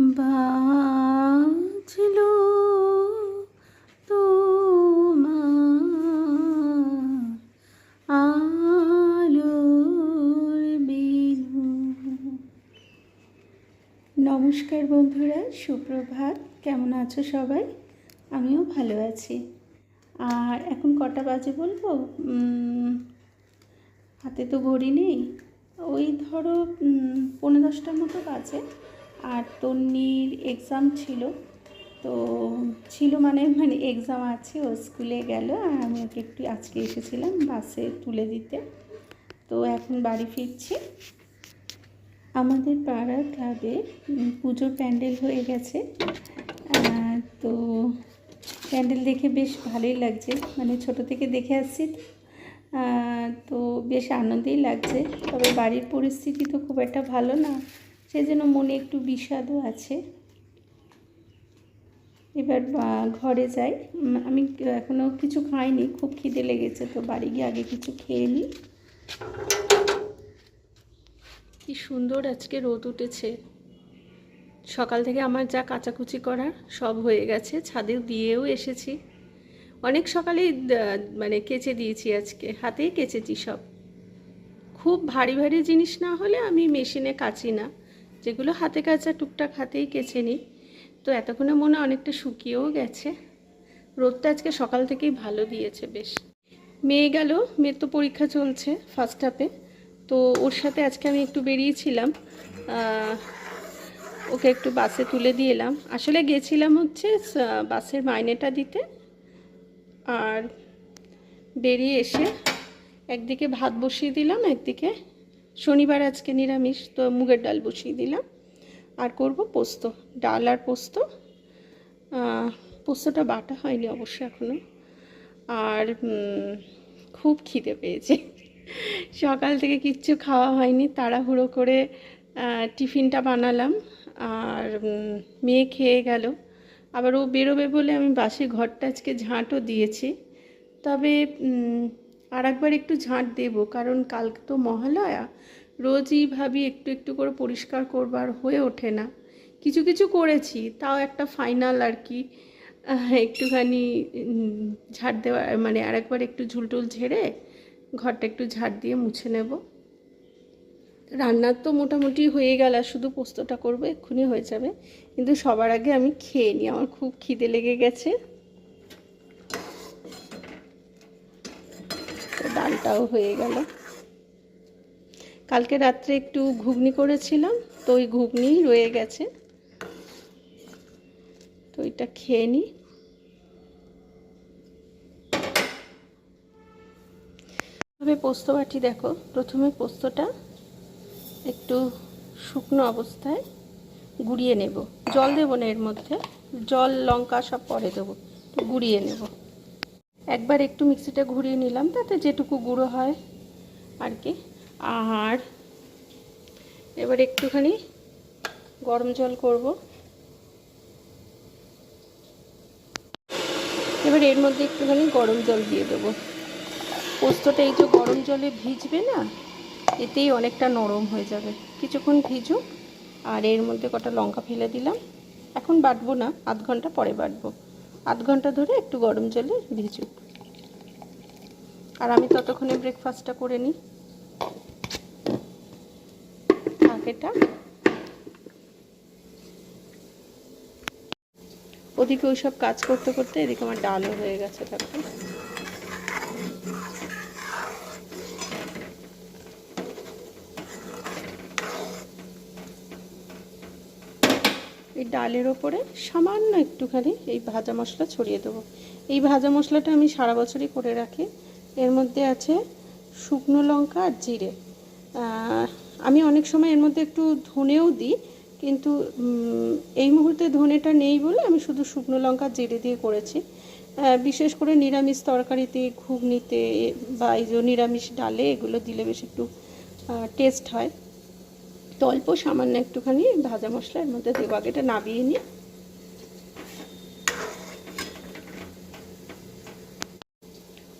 বাজলো নমস্কার বন্ধুরা, সুপ্রভাত। কেমন আছো সবাই? আমিও ভালো আছি। আর এখন কটা বাজে বলব? হাতে তো ঘড়ি নেই। ওই ধরো পনেরো দশটার মতো বাজে। তন্নির এক্সাম ছিল। তো ছিল মানে মানে এক্সাম আছে, ও স্কুলে গেল। আর আমি ওকে একটু আজকে এসেছিলাম বাসে তুলে দিতে। তো এখন বাড়ি ফিরছি। আমাদের পাড়ার ক্লাবে পুজোর প্যান্ডেল হয়ে গেছে। তো প্যান্ডেল দেখে বেশ ভালোই লাগছে। মানে ছোট থেকে দেখে আসছি। তো বেশ আনন্দেই লাগছে। তবে বাড়ির পরিস্থিতি তো খুব একটা ভালো না। সেই জন্য মনে একটু বিষাদও আছে। এবার ঘরে যাই। আমি এখনও কিছু খাইনি, খুব খিদে লেগেছে, তো বাড়ি গিয়ে আগে কিছু খেয়ে নিই। কি সুন্দর আজকে রোদ উঠেছে। সকাল থেকে আমার যা কাচাকুচি করার সব হয়ে গেছে, ছাদে দিয়েও এসেছি। অনেক সকালেই মানে কেচে দিয়েছি আজকে, হাতেই কেচেছি সব। খুব ভারী ভারী জিনিস না হলে আমি মেশিনে কাচি না। যেগুলো হাতে কাচা টুকটাক হাতেই কেচে নিই। তো এতক্ষণে মনে অনেকটা শুকিয়েও গেছে। রোদটা আজকে সকাল থেকেই ভালো দিয়েছে বেশ। মেয়ে গেল, মেয়ের তো পরীক্ষা চলছে ফার্স্ট হাফে তো ওর সাথে আজকে আমি একটু বেরিয়েছিলাম। ওকে একটু বাসে তুলে দিয়ে এলাম। আসলে গেছিলাম হচ্ছে বাসের মাইনেটা দিতে। আর বেরিয়ে এসে একদিকে ভাত বসিয়ে দিলাম, একদিকে শনিবার আজকে নিরামিষ, তো মুগের ডাল বসিয়ে দিলাম। আর করব পোস্ত, ডাল আর পোস্ত। পোস্তটা বাটা হয়নি অবশ্য এখনও আর খুব খিদে পেয়েছে। সকাল থেকে কিচ্ছু খাওয়া হয়নি, তাড়াহুড়ো করে টিফিনটা বানালাম। আর মেয়ে খেয়ে গেল। আবার ও বেরোবে বলে আমি বাসে ঘরটা আজকে ঝাঁটও দিয়েছি। তবে আর একবার একটু ঝাঁট দেব, কারণ কালকে তো মহালয়া। রোজই ভাবি একটু একটু করে পরিষ্কার করবার হয়ে ওঠে না। কিছু কিছু করেছি, তাও একটা ফাইনাল আর কি একটুখানি ঝাড় দেওয়া মানে আরেকবার একটু ঝুলটুল ঝেড়ে ঘরটা একটু ঝাড় দিয়ে মুছে নেব। রান্নার তো মোটামুটি হয়ে গেল শুধু পোস্তটা করব, এক্ষুনি হয়ে যাবে। কিন্তু সবার আগে আমি খেয়ে নিই, আমার খুব খিদে লেগে গেছে। ডালটাও হয়ে গেল। কালকে রাত্রে একটু ঘুগনি করেছিলাম, তো ওই ঘুগনি রয়ে গেছে। তো এটা খেয়ে নিই তবে পোস্ত বাটি দেখো, প্রথমে পোস্তটা একটু শুকনো অবস্থায় গুঁড়িয়ে নেব। জল দেবো না এর মধ্যে, জল, লঙ্কা সব পরে দেবো গুঁড়িয়ে নেব। একবার একটু মিক্সিটা ঘুরিয়ে নিলাম, তাতে যেটুকু গুঁড়ো হয় আর কি। আর এবার একটুখানি গরম জল করব। এবার এর মধ্যে একটুখানি গরম জল দিয়ে দেবো। পোস্তটা এই যে গরম জলে ভিজবে না, এতেই অনেকটা নরম হয়ে যাবে। কিছুক্ষণ ভিজুক, আর এর মধ্যে কটা লঙ্কা ফেলে দিলাম। এখন বাটবো না, আধ ঘণ্টা পরে বাটবো। আধ ঘণ্টা ধরে একটু গরম জলে ভিজুক। আর আমি ততক্ষণে ব্রেকফাস্টটা করে নিই থাক এটা। ওদিকে ওইসব কাজ করতে করতে এদিকে আমার ডালও হয়ে গেছে তারপর এই ডালের ওপরে সামান্য একটুখানি এই ভাজা মশলা ছড়িয়ে দেবো। এই ভাজা মশলাটা আমি সারা বছরই করে রাখি। এর মধ্যে আছে শুকনো লঙ্কা আর জিরে। আমি অনেক সময় এর মধ্যে একটু ধনেও দিই, কিন্তু এই মুহূর্তে ধনেটা নেই বলে আমি শুধু শুকনো লঙ্কা জিরে দিয়ে করেছি। বিশেষ করে নিরামিষ তরকারিতে, ঘুগনিতে বা এই যে নিরামিষ ডালে এগুলো দিলে বেশ একটু টেস্ট হয়। তো অল্প সামান্য একটুখানি ভাজা মশলা এর মধ্যে দেবো, আগে এটা নাবিয়ে নিই।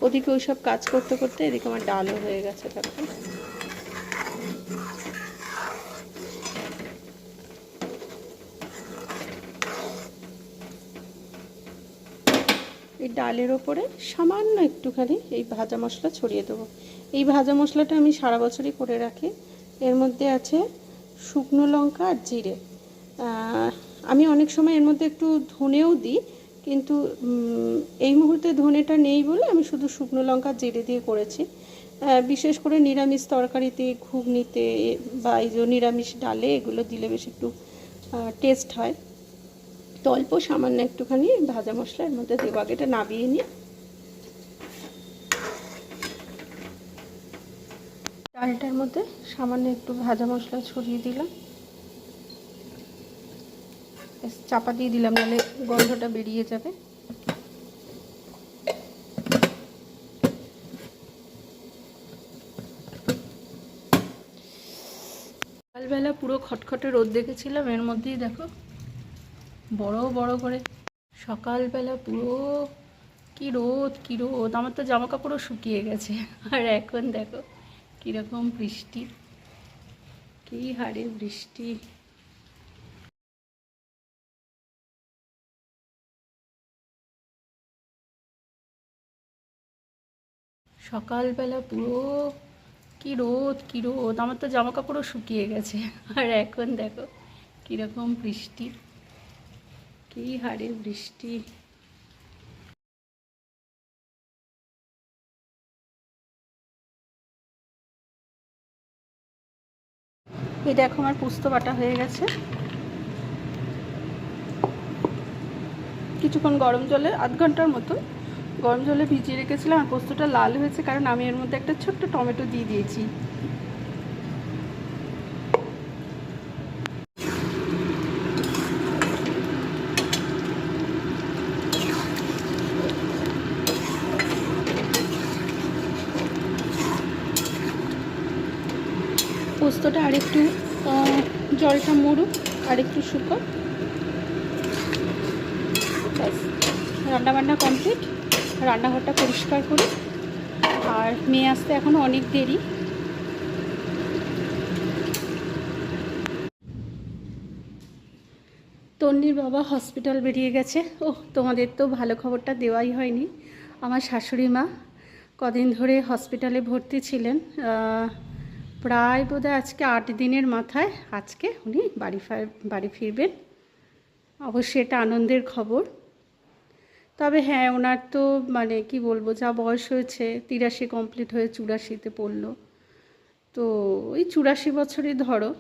ওদিকে ওইসব কাজ করতে করতে এদিকে আমার ডালও হয়ে গেছে তারপর এই ডালের ওপরে সামান্য একটুখানি এই ভাজা মশলা ছড়িয়ে দেবো। এই ভাজা মশলাটা আমি সারা বছরই করে রাখি। এর মধ্যে আছে শুকনো লঙ্কা আর জিরে। আমি অনেক সময় এর মধ্যে একটু ধনেও দিই, কিন্তু এই মুহূর্তে ধনেটা নেই বলে আমি শুধু শুকনো লঙ্কা জিরে দিয়ে করেছি। বিশেষ করে নিরামিষ তরকারিতে, ঘুগনিতে বা এই যে নিরামিষ ডালে এগুলো দিলে বেশ একটু টেস্ট হয়। তো অল্প, সামান্য একটুখানি ভাজা মশলা, এর মধ্যে দেবো আগে এটা নাবিয়ে নিই ডালটার মধ্যে সামান্য একটু ভাজা মশলা ছড়িয়ে দিলাম। চাপা দিয়ে দিলাম নাহলে গন্ধটা বেরিয়ে যাবে। সকালবেলা পুরো খটখটে রোদ দেখেছিলাম, এর মধ্যেই দেখো বড় বড় করে। সকালবেলা পুরো কি রোদ কি রোদ। আমার তো জামা কাপড়ও শুকিয়ে গেছে। আর এখন দেখো, কীরকম বৃষ্টি। কী হারে বৃষ্টি। সকালবেলা পুরো কি রোদ কি রোদ। আমার তো জামা কাপড়ও শুকিয়ে গেছে। আর এখন দেখো, কীরকম বৃষ্টি। কী হারে বৃষ্টি। এই দেখো আমার পুস্ত বাটা হয়ে গেছে। কিছুক্ষণ গরম জলে, আধ ঘণ্টার মতো গরম জলে ভিজিয়ে রেখেছিলাম আর পোস্তটা লাল হয়েছে কারণ আমি এর মধ্যে একটা ছোট্ট টমেটো দিয়ে দিয়েছি। পোস্তটা আরেকটু জলটা মরুক, আরেকটু শুকো রান্নাবান্না কমপ্লিট। রান্নাঘরটা পরিষ্কার করি আর মেয়ে আসতে এখনও অনেক দেরি। তন্নির বাবা হসপিটাল বেরিয়ে গেছে। ও তোমাদের তো ভালো খবরটা দেওয়াই হয়নি। আমার শাশুড়ি মা কদিন ধরে হসপিটালে ভর্তি ছিলেন। প্রায় বোধহয় আজকে আট দিনের মাথায় আজকে উনি বাড়ি বাড়ি ফিরবেন। অবশ্যই এটা আনন্দের খবর। তবে হ্যাঁ ওনার তো মানে কি বলব, যা বয়স হয়েছে, তিরাশি কমপ্লিট হয়ে চুরাশিতে পড়ল। তো ওই চুরাশি বছরই ধরো,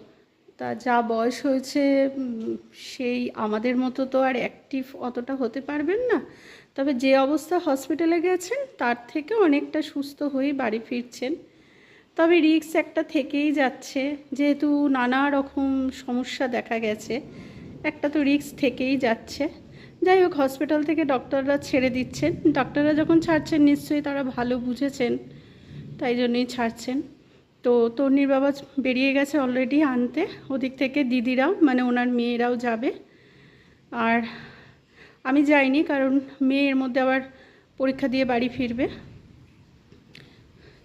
তা যা বয়স হয়েছে সেই আমাদের মতো তো আর অ্যাক্টিভ অতটা হতে পারবেন না। তবে যে অবস্থা হসপিটালে গেছেন, তার থেকে অনেকটা সুস্থ হয়ে বাড়ি ফিরছেন। তবে রিস্ক একটা থেকেই যাচ্ছে। যেহেতু নানা রকম সমস্যা দেখা গেছে, একটা তো রিস্ক থেকেই যাচ্ছে। যাই হোক হসপিটাল থেকে ডক্টররা ছেড়ে দিচ্ছেন। ডক্টররা যখন ছাড়ছেন, নিশ্চয়ই তারা ভালো বুঝেছেন, তাই জন্যই ছাড়ছেন। তো তন্নির বাবা বেরিয়ে গেছে অলরেডি আনতে। ওদিক থেকে দিদিরাও মানে ওনার মেয়েরাও যাবে। আর আমি যাইনি, কারণ মেয়ের মধ্যে আবার পরীক্ষা দিয়ে বাড়ি ফিরবে।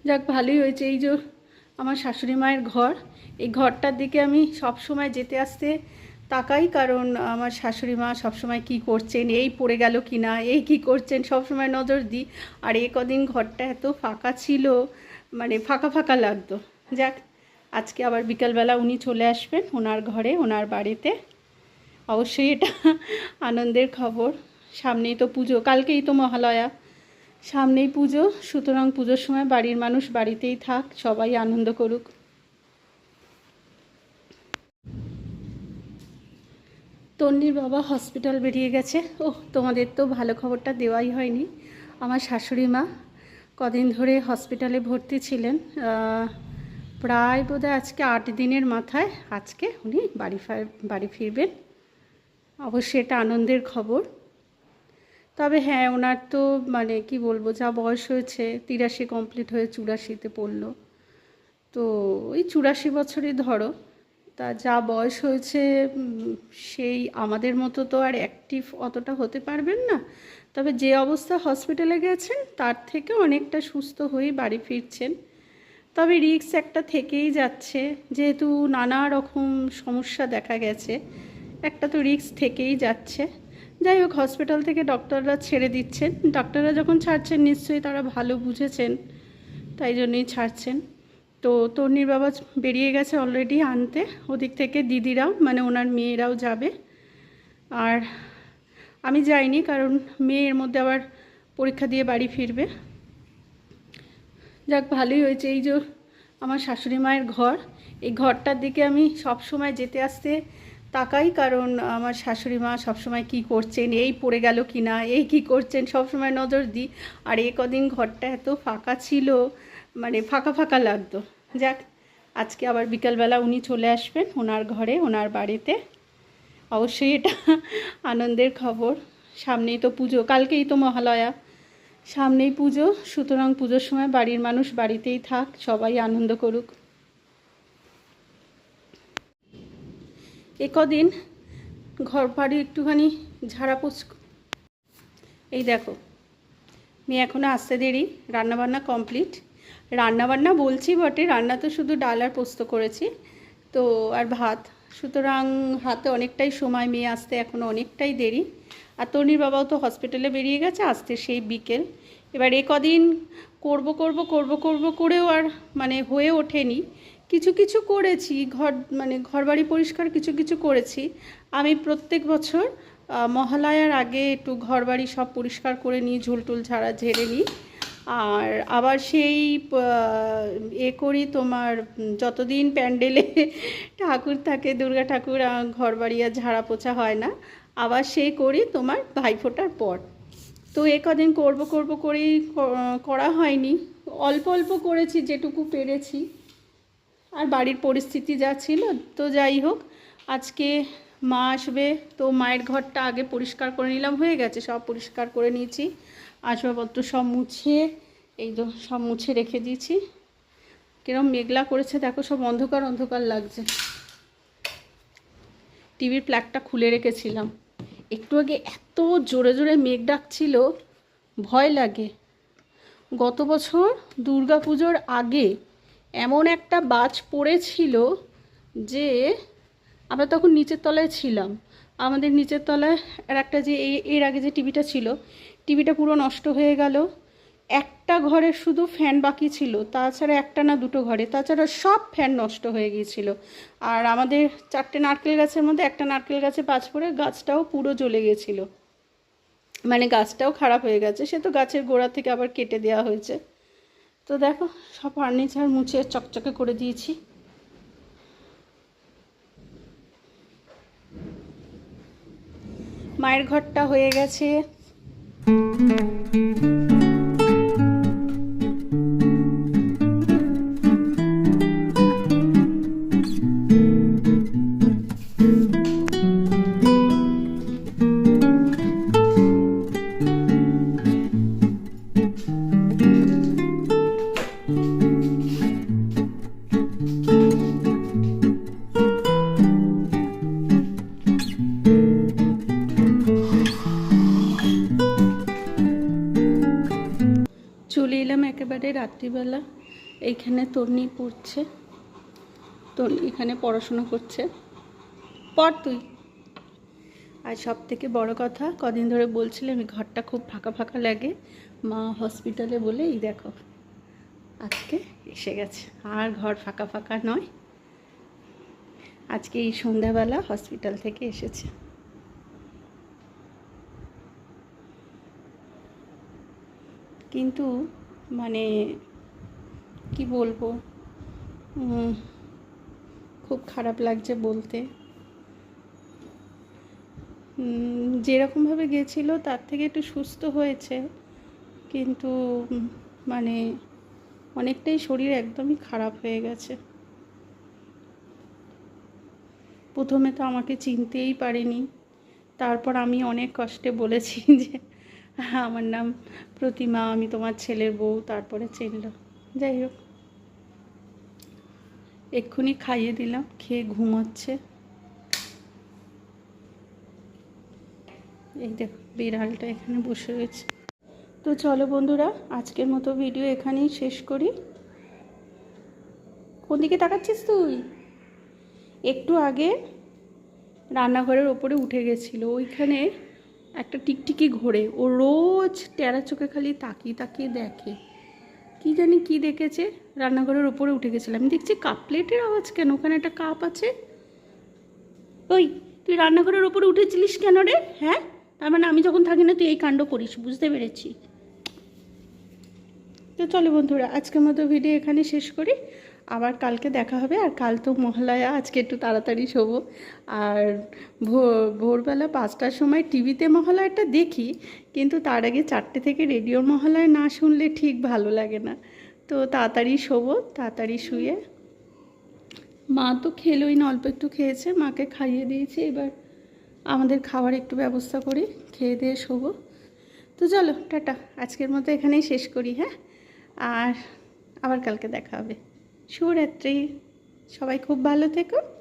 যাক, ভালোই হয়েছে। এই যে আমার শাশুড়ি মায়ের ঘর, এই ঘরটার দিকে আমি সব সময় যেতে আসতে তাকাই, কারণ আমার শাশুড়ি মা সবসময় কী করছেন, এই পড়ে গেল কি না এই কী করছেন সব সময় নজর দিই। আর এ কদিন ঘরটা এত ফাঁকা ছিল মানে ফাঁকা ফাঁকা লাগতো। যাক, আজকে আবার বিকালবেলা উনি চলে আসবেন ওনার ঘরে, ওনার বাড়িতে। অবশ্যই এটা আনন্দের খবর। সামনেই তো পুজো, কালকেই তো মহালয়া। সামনেই পুজো, সুতরাং পুজোর সময় বাড়ির মানুষ বাড়িতেই থাক, সবাই আনন্দ করুক। তন্নির বাবা হসপিটাল বেরিয়ে গেছে। ও তোমাদের তো ভালো খবরটা দেওয়াই হয়নি। আমার শাশুড়ি মা কদিন ধরে হসপিটালে ভর্তি ছিলেন। প্রায় বোধহয় আজকে আট দিনের মাথায় আজকে উনি বাড়ি বাড়ি ফিরবেন। অবশ্যই এটা আনন্দের খবর। তবে হ্যাঁ ওনার তো মানে কি বলব, যা বয়স হয়েছে, তিরাশি কমপ্লিট হয়ে চুরাশিতে পড়ল। তো ওই চুরাশি বছরই ধরো, তা যা বয়স হয়েছে সেই আমাদের মতো তো আর অ্যাক্টিভ অতটা হতে পারবেন না। তবে যে অবস্থা হসপিটালে গেছেন, তার থেকে অনেকটা সুস্থ হয়ে বাড়ি ফিরছেন। তবে রিস্ক একটা থেকেই যাচ্ছে, যেহেতু নানা রকম সমস্যা দেখা গেছে, একটা তো রিস্ক থেকেই যাচ্ছে। যাই হোক হসপিটাল থেকে ডক্টররা ছেড়ে দিচ্ছেন। ডক্টররা যখন ছাড়ছেন, নিশ্চয়ই তারা ভালো বুঝেছেন, তাই জন্যই ছাড়ছেন। তো তন্নির বাবা বেরিয়ে গেছে অলরেডি আনতে। ওদিক থেকে দিদিরাও মানে ওনার মেয়েরাও যাবে। আর আমি যাইনি, কারণ মেয়ের মধ্যে আবার পরীক্ষা দিয়ে বাড়ি ফিরবে। যাক, ভালোই হয়েছে। এই যে আমার শাশুড়ি মায়ের ঘর, এই ঘরটার দিকে আমি সব সময় যেতে আসতে তাকাই কারণ আমার শাশুড়ি মা সবসময় কী করছেন, এই পড়ে গেল কি না এই কী করছেন সব সময় নজর দিই। আর এ কদিন ঘরটা এত ফাঁকা ছিল মানে ফাঁকা ফাঁকা লাগতো। যাক, আজকে আবার বিকালবেলা উনি চলে আসবেন ওনার ঘরে, ওনার বাড়িতে। অবশ্যই এটা আনন্দের খবর। সামনেই তো পুজো, কালকেই তো মহালয়া। সামনেই পুজো, সুতরাং পুজোর সময় বাড়ির মানুষ বাড়িতেই থাক, সবাই আনন্দ করুক। এ কদিন ঘর বাড়ি একটুখানি ঝাড়া পোছ এই দেখো, মেয়ে এখনও আসতে দেরি, রান্নাবান্না কমপ্লিট। রান্নাবান্না বলছি বটে, রান্না তো শুধু ডাল আর পোস্ত করেছি। তো আর ভাত, সুতরাং হাতে অনেকটাই সময়, মেয়ে আসতে এখনও অনেকটাই দেরি। আর তনির বাবাও তো হসপিটালে বেরিয়ে গেছে, আসতে সেই বিকেল। এবার এ কদিন করব করব করব করব করেও আর মানে হয়ে ওঠেনি। কিছু কিছু করেছি ঘর মানে ঘরবাড়ি পরিষ্কার কিছু কিছু করেছি। আমি প্রত্যেক বছর মহালয়ার আগে একটু ঘরবাড়ি সব পরিষ্কার করে নিই ঝুলটুল ছাড়া ঝেড়ে নিই। আর আবার সেই এ করি তোমার যতদিন প্যান্ডেলে ঠাকুর থাকে দুর্গা ঠাকুর আহ, ঘরবাড়ি আর ঝাড়া পোছা হয় না আবার সেই করি তোমার ভাইফোঁটার পর। তো এ কদিন করব করব করেই করা হয়নি। অল্প অল্প করেছি যেটুকু পেরেছি। আর বাড়ির পরিস্থিতি যা ছিল, তো যাই হোক, আজকে মা আসবে, তো মায়ের ঘরটা আগে পরিষ্কার করে নিলাম, হয়ে গেছে, সব পরিষ্কার করে নিয়েছি। আসবাবপত্র সব মুছিয়ে, এই তো সব মুছে রেখে দিয়েছি। কিরম মেঘলা করেছে, দেখো, সব অন্ধকার অন্ধকার লাগছে। টিভির প্লাগটা খুলে রেখেছিলাম। একটু আগে এত জোরে জোরে মেঘ ডাকছিল, ভয় লাগে। গত বছর দুর্গা পুজোর আগে এমন একটা বাজ পড়েছিল যে আমরা তখন নিচের তলায় ছিলাম। আমাদের নিচের তলায় আর একটা যে এর আগে যে টিভিটা ছিল, টিভিটা পুরো নষ্ট হয়ে গেল। একটা ঘরে শুধু ফ্যান বাকি ছিল, তাছাড়া একটা না দুটো ঘরে, তাছাড়া সব ফ্যান নষ্ট হয়ে গিয়েছিল। আর আমাদের চারটে নারকেল গাছের মধ্যে একটা নারকেল গাছে বাজ পড়ে গাছটাও পুরো জ্বলে গেছিল মানে গাছটাও খারাপ হয়ে গেছে, সে তো গাছের গোড়া থেকে আবার কেটে দেওয়া হয়েছে। তো দেখো সব ফার্নিচার মুছে চকচকে করে দিয়েছি। মায়ের ঘরটা হয়ে গেছে। একেবারে রাত্রিবেলা এইখানে তর্নি পড়ছে। তর্নি এখানে পড়াশোনা করছে। পড় তুই। আর সব থেকে বড় কথা, কদিন ধরে বলছিলাম এই ঘরটা খুব ফাঁকা ফাঁকা লাগে। মা হসপিটালে বলে, এই দেখো, আজকে এসে গেছে। আর ঘর ফাঁকা ফাঁকা নয়। আজকে এই সন্ধ্যাবেলা হসপিটাল থেকে এসেছে। কিন্তু মানে কি বলব? খুব খারাপ লাগছে বলতে। যেরকমভাবে গেছিল, তার থেকে একটু সুস্থ হয়েছে। কিন্তু মানে অনেকটাই শরীর একদমই খারাপ হয়ে গেছে। প্রথমে তো আমাকে চিনতেই পারেনি। তারপর আমি অনেক কষ্টে বলেছি যে আমার নাম প্রতিমা, আমি তোমার ছেলের বউ, তারপরে চিনল যাই হোক, এক্ষুনি খাইয়ে দিলাম, খেয়ে ঘুমোচ্ছে। এই দেখো, বিড়ালটা এখানে বসে রয়েছে। তো চলো বন্ধুরা, আজকের মতো ভিডিও এখানেই শেষ করি। কোন দিকে তাকাচ্ছিস তুই? একটু আগে রান্নাঘরের ওপরে উঠে গেছিল, ওইখানে একটা টিকটিকি ঘোরে। ও রোজ টেরা চোখে খালি তাকিয়ে তাকিয়ে দেখে। কি জানি কি দেখেছে? রান্নাঘরের ওপরে উঠে গেছিলাম। আমি দেখছি কাপ প্লেটের আওয়াজ কেন? ওখানে একটা কাপ আছে। ওই, তুই রান্নাঘরের ওপরে উঠেছিলিস কেন রে? হ্যাঁ? তার মানে আমি যখন থাকি না, তুই এই কাণ্ড করিস, বুঝতে পেরেছি। তো চলো বন্ধুরা, আজকের মতো ভিডিও এখানে শেষ করি। আবার কালকে দেখা হবে, আর কাল তো মহালয়া, আজকে একটু তাড়াতাড়ি শোবো। আর ভোর ভোরবেলা পাঁচটার সময় টিভিতে মহালয়াটা দেখি, কিন্তু তার আগে চারটে থেকে রেডিওর মহালয়া না শুনলে ঠিক ভালো লাগে না। তো তাড়াতাড়ি শোবো, তাড়াতাড়ি শুয়ে। মা তো খেলোই না, অল্প একটু খেয়েছে, মাকে খাইয়ে দিয়েছি, এবার আমাদের খাওয়ার একটু ব্যবস্থা করি, খেয়ে দিয়ে শোবো। তো চলো, টাটা, আজকের মতো এখানেই শেষ করি হ্যাঁ? আর আবার কালকে দেখা হবে। শুভরাত্রি। সবাই খুব ভালো থেকো।